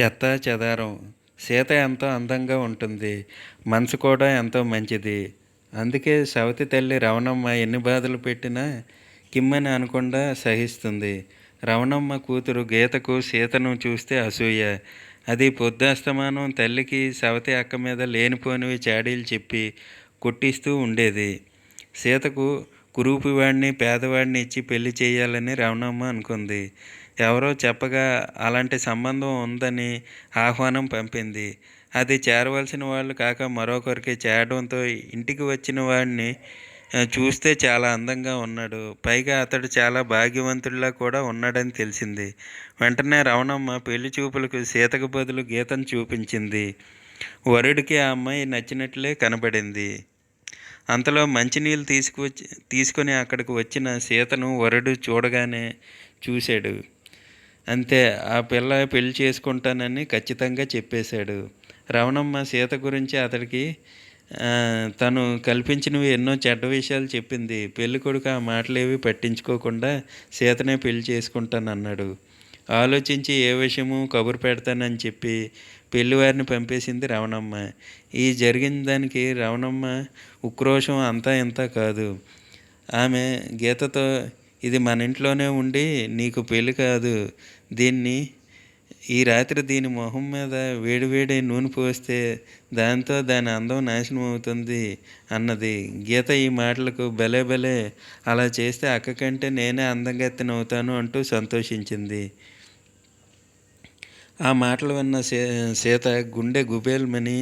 చెత్త చెదారం సీత ఎంతో అందంగా ఉంటుంది మనసు కూడా ఎంతో మంచిది. అందుకే సవతి తల్లి రవణమ్మ ఎన్ని బాధలు పెట్టినా కిమ్మని అనకుండా సహిస్తుంది. రవణమ్మ కూతురు గీతకు సీతను చూస్తే అసూయ. అది పొద్దాస్తమానం తల్లికి సవతి అక్క మీద లేనిపోనివి చాడీలు చెప్పి కొట్టిస్తూ ఉండేది. సీతకు కురూపివాడిని పేదవాడిని ఇచ్చి పెళ్ళి చేయాలని రవణమ్మ అనుకుంది. ఎవరో చెప్పగా అలాంటి సంబంధం ఉందని ఆహ్వానం పంపింది. అది చేరవలసిన వాళ్ళు కాక మరొకరికి చేరడంతో ఇంటికి వచ్చిన వాడిని చూస్తే చాలా అందంగా ఉన్నాడు. పైగా అతడు చాలా భాగ్యవంతుడిలా కూడా ఉన్నాడని తెలిసింది. వెంటనే రవణమ్మ పెళ్ళి చూపులకు సీతకు బదులు గీతను చూపించింది. వరుడికి ఆ అమ్మాయి నచ్చినట్లే కనబడింది. అంతలో మంచినీళ్ళు తీసుకువచ్చి తీసుకొని అక్కడికి వచ్చిన సీతను వరుడు చూడగానే చూశాడు. అంతే ఆ పిల్ల పెళ్ళి చేసుకుంటానని ఖచ్చితంగా చెప్పేశాడు. రవణమ్మ సీత గురించి అతడికి తను కల్పించినవి ఎన్నో చెడ్డ విషయాలు చెప్పింది. పెళ్ళికొడుకు ఆ మాటలేవి పట్టించుకోకుండా సీతనే పెళ్ళి చేసుకుంటానన్నాడు. ఆలోచించి ఏ విషయము కబురు పెడతానని చెప్పి పెళ్ళివారిని పంపేసింది రవణమ్మ ఈ జరిగిన దానికి రవణమ్మ ఉక్రోషం అంతా ఇంత కాదు. ఆమె గీతతో ఇది మన ఇంట్లోనే ఉండి నీకు పెళ్ళి కాదు. దీన్ని ఈ రాత్రి దీని మొహం మీద వేడివేడి నూనె పోస్తే దాంతో దాని అందం నాశనం అవుతుంది అన్నది గీత ఈ మాటలకు భలే భలే అలా చేస్తే అక్క కంటే నేనే అందంగా ఎత్తనవుతాను అంటూ సంతోషించింది. ఆ మాటలు విన్న సీ సీత గుండె గుబేల్మని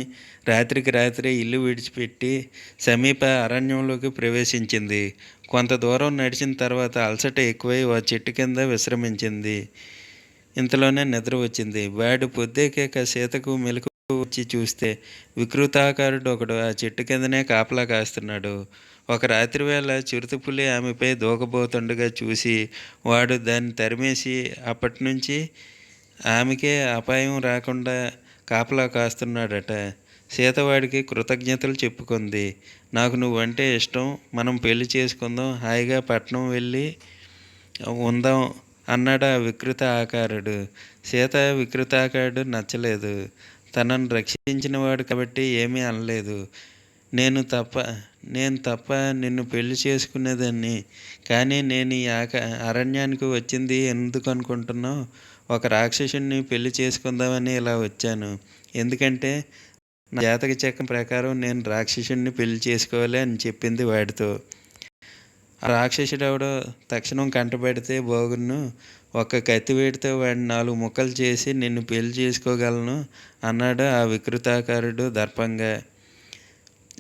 రాత్రికి రాత్రి ఇల్లు విడిచిపెట్టి సమీప అరణ్యంలోకి ప్రవేశించింది. కొంత దూరం నడిచిన తర్వాత అలసట ఎక్కువై ఓ చెట్టు కింద విశ్రమించింది. ఇంతలోనే నిద్ర వచ్చింది. వాడు పొద్దేకాక సీతకు మెలకు వచ్చి చూస్తే వికృతాకారుడు ఒకడు ఆ చెట్టు కిందనే కాపలా కాస్తున్నాడు. ఒక రాత్రి వేళ చిరుతపులి ఆమెపై దూకబోతుండగా చూసి వాడు దాన్ని తరిమేసి అప్పటి నుంచి ఆమెకే అపాయం రాకుండా కాపలా కాస్తున్నాడట. సీతవాడికి కృతజ్ఞతలు చెప్పుకుంది. నాకు నువ్వంటే ఇష్టం మనం పెళ్ళి చేసుకుందాం హాయిగా పట్నం వెళ్ళి ఉందాం అన్నాడు ఆ వికృత ఆకారుడు. సీత వికృతాకారుడు నచ్చలేదు. తనను రక్షించినవాడు కాబట్టి ఏమీ అనలేదు. నేను తప్ప నేను తప్ప నిన్ను పెళ్ళి చేసుకునేదాన్ని. కానీ నేను ఈ ఆక అరణ్యానికి వచ్చింది ఎందుకు అనుకుంటున్నావు? ఒక రాక్షసుని పెళ్ళి చేసుకుందామని ఇలా వచ్చాను. ఎందుకంటే నా జాతక చక్రం ప్రకారం నేను రాక్షసుని పెళ్ళి చేసుకోవాలి అని చెప్పింది వాడితో. ఆ రాక్షసుడు ఎవడో తక్షణం కంటపెడితే బోగును ఒక కత్తి వేడితో వాడిని నాలుగు ముక్కలు చేసి నిన్ను పెళ్ళి చేసుకోగలను అన్నాడు ఆ వికృతాకారుడు దర్పంగా.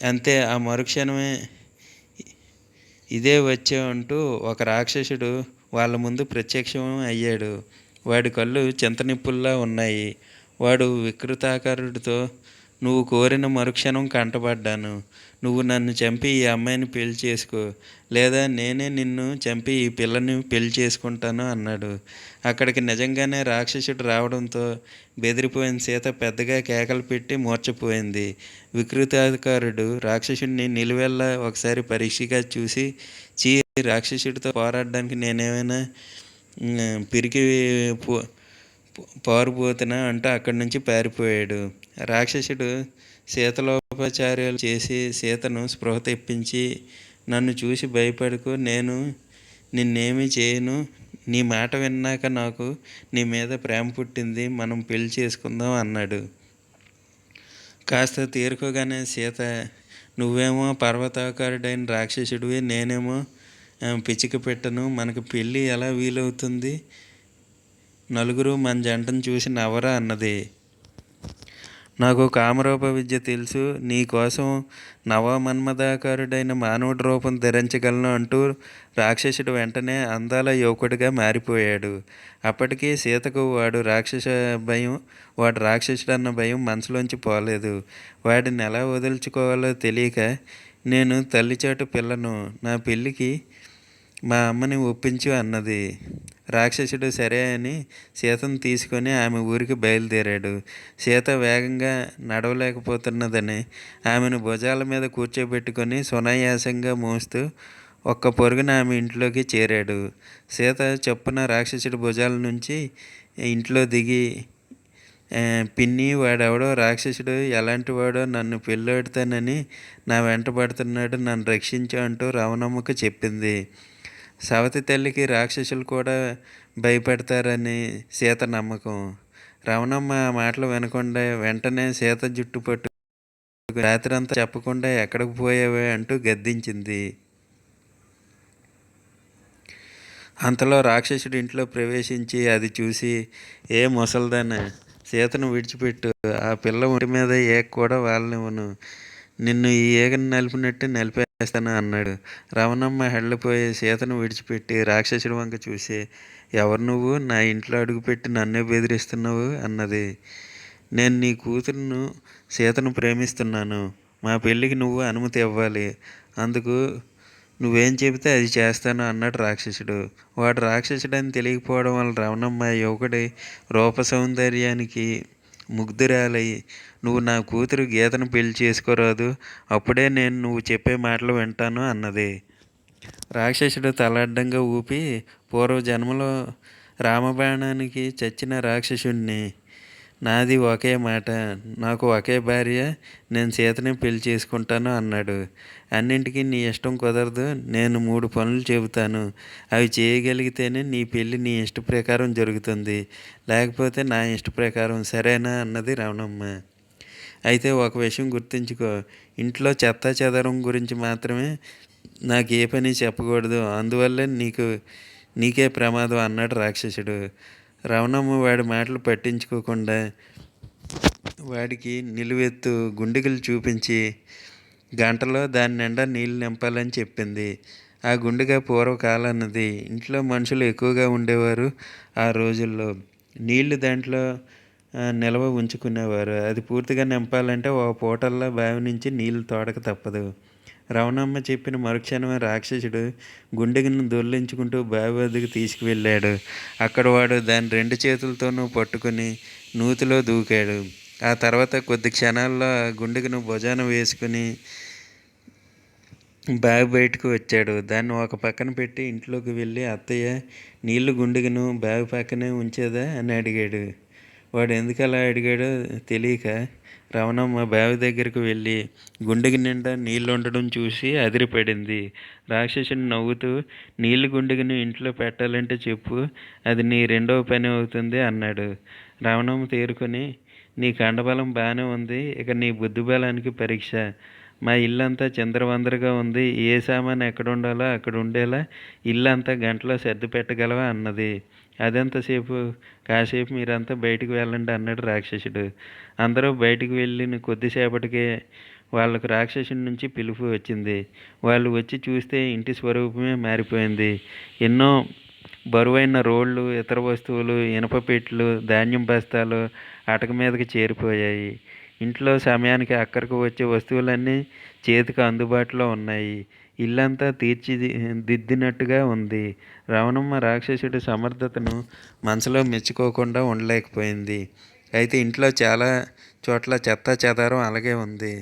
అంతే ఆ మరుక్షణమే ఇదే వచ్చే అంటూ ఒక రాక్షసుడు వాళ్ళ ముందు ప్రత్యక్షం అయ్యాడు. వాడి కళ్ళు చింతనిప్పుల్లా ఉన్నాయి. వాడు వికృతాకారుడితో నువ్వు కోరిన మరుక్షణం కంటపడ్డాను. నువ్వు నన్ను చంపి ఈ అమ్మాయిని పెళ్ళి చేసుకో. లేదా నేనే నిన్ను చంపి ఈ పిల్లని పెళ్ళి చేసుకుంటాను అన్నాడు. అక్కడికి నిజంగానే రాక్షసుడు రావడంతో బెదిరిపోయిన సీత పెద్దగా కేకలు పెట్టి మూర్చపోయింది వికృతాధికారుడు రాక్షసుడిని నిలువెల్లా ఒకసారి పరీక్షగా చూసి చీ రాక్షసుడితో పోరాడడానికి నేనేమైనా పిరికి పో పారిపోతున్నా అంటూ అక్కడి నుంచి పారిపోయాడు. రాక్షసుడు సీతలోపచార్యాలు చేసి సీతను స్పృహ తెప్పించి నన్ను చూసి భయపడకు నేను నిన్నేమీ చేయను. నీ మాట విన్నాక నాకు నీ మీద ప్రేమ పుట్టింది మనం పెళ్ళి చేసుకుందాం అన్నాడు. కాస్త తీరుకోగానే సీత నువ్వేమో పర్వతాకారుడైన రాక్షసుడివి నేనేమో పిచ్చిక పెట్టను మనకు పెళ్ళి ఎలా వీలవుతుంది? నలుగురు మన జంటను చూసి నవ్వరా అన్నది. నాకు కామరూప విద్య తెలుసు నీకోసం నవమన్మదాకారుడైన మానవుడి రూపం ధరించగలను అంటూ రాక్షసుడు వెంటనే అందాల యువకుడిగా మారిపోయాడు. అప్పటికీ సీతకు వాడు రాక్షస భయం వాడు రాక్షసుడు అన్న భయం మనసులోంచి పోలేదు. వాడిని ఎలా వదిలించుకోవాలో తెలియక నేను తల్లిచాటు పిల్లను నా పెళ్ళికి మా అమ్మని ఒప్పించు అన్నది. రాక్షసుడు సరే అని సీతను తీసుకొని ఆమె ఊరికి బయలుదేరాడు. సీత వేగంగా నడవలేకపోతున్నదని ఆమెను భుజాల మీద కూర్చోబెట్టుకొని సునాయాసంగా మోస్తూ ఒక్క పొరుగున ఆమె ఇంట్లోకి చేరాడు. సీత చొప్పున రాక్షసుడి భుజాల నుంచి ఇంట్లో దిగి పిన్ని వాడెవడో? రాక్షసుడు ఎలాంటి వాడో? నన్ను పెళ్ళాడుతానని నా వెంట పడుతున్నాడు. నన్ను రక్షించు అంటూ రవణమ్మకు చెప్పింది. సవతి తల్లికి రాక్షసులు కూడా భయపడతారని సీత నమ్మకం. రమణమ్మ ఆ మాటలు వినకుండా వెంటనే సీత జుట్టు పట్టు రాత్రంతా చెప్పకుండా ఎక్కడికి పోయావే అంటూ గద్దించింది. అంతలో రాక్షసుడు ఇంట్లో ప్రవేశించి అది చూసి ఏ ముసల్దాన సీతను విడిచిపెట్టు. ఆ పిల్ల ఒంటి మీద ఏ కూడా వాళ్ళనివ్వను నిన్ను ఈ ఏగను నలిపినట్టు నలిపేస్తాను అన్నాడు. రవణమ్మ హెళ్ళపోయి సీతను విడిచిపెట్టి రాక్షసుడి వంక చూసి ఎవరు నువ్వు? నా ఇంట్లో అడుగుపెట్టి నన్నే బెదిరిస్తున్నావు? అన్నది. నేను నీ కూతురును సీతను ప్రేమిస్తున్నాను. మా పెళ్ళికి నువ్వు అనుమతి ఇవ్వాలి. అందుకు నువ్వేం చెబితే అది చేస్తాను అన్నాడు రాక్షసుడు. వాడు రాక్షసుడని తెలియకపోవడం వల్ల రవణమ్మ యువకుడి రూప సౌందర్యానికి ముగ్ధురాలై నువ్వు నా కూతురు గీతను పెళ్ళి చేసుకోరాదు అప్పుడే నేను నువ్వు చెప్పే మాటలు వింటాను అన్నది. రాక్షసుడు తలడ్డంగా ఊపి పూర్వ జన్మలో రామబాణానికి చచ్చిన రాక్షసుడిని నాది ఒకే మాట నాకు ఒకే భార్య నేను సీతని పెళ్ళి చేసుకుంటాను అన్నాడు. అన్నింటికీ నీ ఇష్టం కుదరదు నేను మూడు పనులు చెబుతాను. అవి చేయగలిగితేనే నీ పెళ్ళి నీ ఇష్ట ప్రకారం జరుగుతుంది. లేకపోతే నా ఇష్ట ప్రకారం సరేనా అన్నది రవణమ్మ అయితే ఒక విషయం గుర్తుంచుకో ఇంట్లో చెత్త చెదరం గురించి మాత్రమే నాకు ఏ పని చెప్పకూడదు. అందువల్లే నీకు నీకే ప్రమాదం అన్నాడు రాక్షసుడు. రవణమ్మ వాడి మాటలు పట్టించుకోకుండా వాడికి నిలువెత్తు గుండెగలు చూపించి గంటలో దాని నిండా నీళ్ళు నింపాలని చెప్పింది. ఆ గుండెగా పూర్వకాలన్నది. ఇంట్లో మనుషులు ఎక్కువగా ఉండేవారు ఆ రోజుల్లో. నీళ్ళు దాంట్లో నిల్వ ఉంచుకునేవారు. అది పూర్తిగా నింపాలంటే ఒక పూటల్లో బావి నుంచి నీళ్ళు తోడక తప్పదు. రవణమ్మ చెప్పిన మరుక్షణమే రాక్షసుడు గుండెను దొర్లించుకుంటూ బావి వద్దకు తీసుకువెళ్ళాడు. అక్కడ వాడు దాన్ని రెండు చేతులతోనూ పట్టుకుని నూతిలో దూకాడు. ఆ తర్వాత కొద్ది క్షణాల్లో గుండెకును గుండెను భుజాన వేసుకుని బావి బయటకు వచ్చాడు. దాన్ని ఒక పక్కన పెట్టి ఇంట్లోకి వెళ్ళి అత్తయ్య నీళ్ళు గుండెను బావి పక్కనే ఉంచేదా? అని అడిగాడు. వాడు ఎందుకు అలా అడిగాడో తెలియక రవణమ్మ బావి దగ్గరకు వెళ్ళి గుండెకి నిండా నీళ్ళు ఉండడం చూసి అదిరిపడింది. రాక్షసుని నవ్వుతూ నీళ్ళు గుండెకిని ఇంట్లో పెట్టాలంటే చెప్పు అది నీ రెండవ పని అవుతుంది అన్నాడు. రావణమ్మ తేరుకొని నీ కండబలం బాగానే ఉంది ఇక నీ బుద్ధి బలానికి పరీక్ష. మా ఇల్లంతా చిందరవందరగా ఉంది ఏ సామాన్ ఎక్కడ ఉండాలో అక్కడ ఉండేలా ఇల్లంతా గంటలో సర్ది పెట్టగలవా అన్నది. అదెంతసేపు కాసేపు మీరంతా బయటికి వెళ్ళండి అన్నాడు రాక్షసుడు. అందరూ బయటికి వెళ్ళిన కొద్దిసేపటికే వాళ్ళకు రాక్షసుడి నుంచి పిలుపు వచ్చింది. వాళ్ళు వచ్చి చూస్తే ఇంటి స్వరూపమే మారిపోయింది. ఎన్నో బరువైన రోళ్ళు ఇతర వస్తువులు ఇనప పెట్టెలు ధాన్యం బస్తాలు అటక మీదకి చేరిపోయాయి. ఇంట్లో సమయానికి అక్కడికి వచ్చే వస్తువులన్నీ చేతికి అందుబాటులో ఉన్నాయి. ఇల్లంతా తీర్చి దిద్దినట్టుగా ఉంది. రవణమ్మ రాక్షసుడి సమర్థతను మనసులో మెచ్చుకోకుండా ఉండలేకపోయింది. అయితే ఇంట్లో చాలా చోట్ల చెత్త చెదారం అలాగే ఉంది.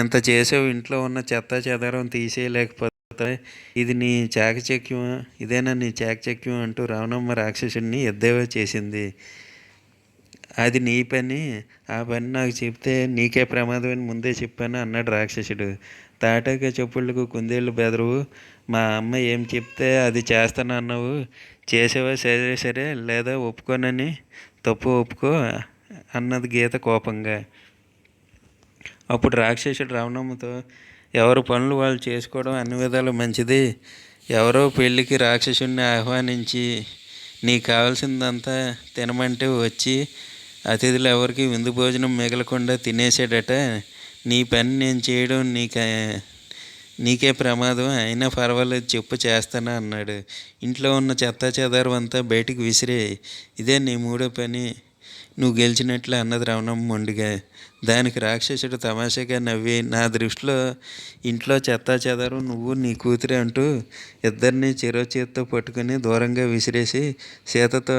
ఇంత చేసావు ఇంట్లో ఉన్న చెత్త చెదారం తీసేయలేకపోతే ఇది నీ చాకచక్యం ఇదేనా నీ చాకచక్యం అంటూ రావణమ్మ రాక్షసుడిని ఎద్దేవా చేసింది. అది నీ పని. ఆ పని నాకు చెప్తే నీకే ప్రమాదం అని ముందే చెప్పాను అన్నాడు రాక్షసుడు. తాటాక చెప్పుళ్ళకు కుందేళ్ళు బెదరువు మా అమ్మ ఏం చెప్తే అది చేస్తాను అన్నావు. చేసేవా సరే సరే లేదా ఒప్పుకోనని? తప్పు ఒప్పుకో అన్నది గీత కోపంగా. అప్పుడు రాక్షసుడు రావణమ్మతో ఎవరి పనులు వాళ్ళు చేసుకోవడం అన్ని విధాలు మంచిది. ఎవరో పెళ్ళికి రాక్షసుడిని ఆహ్వానించి నీకు కావాల్సిందంతా తినమంటే వచ్చి అతిథులు ఎవరికి విందు భోజనం మిగలకుండా తినేసాడట నీ పని నేను చేయడం నీకు నీకే ప్రమాదం అయినా పర్వాలేదు చెప్పు చేస్తానా అన్నాడు. ఇంట్లో ఉన్న చెత్త చెదారం అంతా బయటికి విసిరే ఇదే నీ మూడో పని. నువ్వు గెలిచినట్లు అన్నది రవణం మొండిగా. దానికి రాక్షసుడు తమాషాగా నవ్వి నా దృష్టిలో ఇంట్లో చెత్త చెదారం నువ్వు నీ కూతురే అంటూ ఇద్దరిని చెరో చేత్తో పట్టుకుని దూరంగా విసిరేసి సీతతో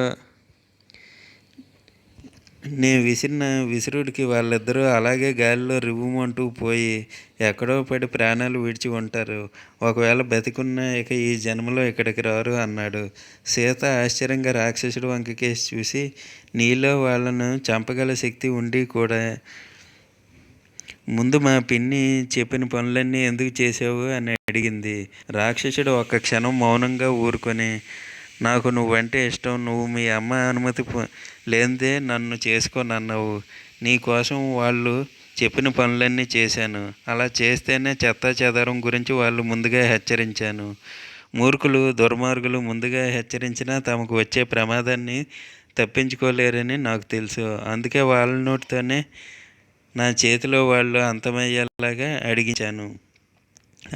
నేను విసిరిన విసురుడికి వాళ్ళిద్దరూ అలాగే గాలిలో రివ్వుమంటూ పోయి ఎక్కడో పడి ప్రాణాలు విడిచి ఉంటారు. ఒకవేళ బతికున్నా ఇక ఈ జన్మలో ఇక్కడికి రారు అన్నాడు. సీత ఆశ్చర్యంగా రాక్షసుడు వంకకేసి చూసి నీలో వాళ్ళను చంపగల శక్తి ఉండి కూడా. ముందు మా పిన్ని చెప్పిన పనులన్నీ ఎందుకు చేసావు అని అడిగింది. రాక్షసుడు ఒక్క క్షణం మౌనంగా ఊరుకొని నాకు నువ్వంటే ఇష్టం నువ్వు మీ అమ్మ అనుమతి లేనిదే నన్ను చేసుకోనన్నావు. నీకోసం వాళ్ళు చెప్పిన పనులన్నీ చేశాను. అలా చేస్తేనే చెత్త చెదారం గురించి వాళ్ళు ముందుగా హెచ్చరించాను. మూర్ఖులు దుర్మార్గులు ముందుగా హెచ్చరించినా తమకు వచ్చే ప్రమాదాన్ని తప్పించుకోలేరని నాకు తెలుసు. అందుకే వాళ్ళ నోటితోనే నా చేతిలో వాళ్ళు అంతమయ్యేలాగా అడిగించాను.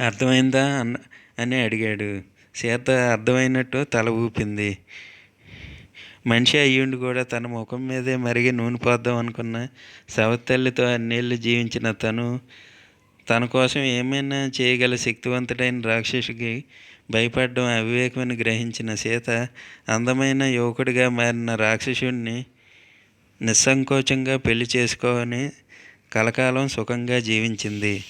అర్థమైందా? అన్న అని అడిగాడు. సీత అర్థమైనట్టు తల ఊపింది. మనిషి అయ్యుండి కూడా తన ముఖం మీదే మరిగి నూనె పోద్దాం అనుకున్న సవతల్లితో అన్నేళ్ళు జీవించిన తను తన కోసం ఏమైనా చేయగల శక్తివంతుడైన రాక్షసుకి భయపడడం అవివేకమని గ్రహించిన సీత అందమైన యువకుడిగా మారిన రాక్షసుడిని నిస్సంకోచంగా పెళ్ళి చేసుకోవని కలకాలం సుఖంగా జీవించింది.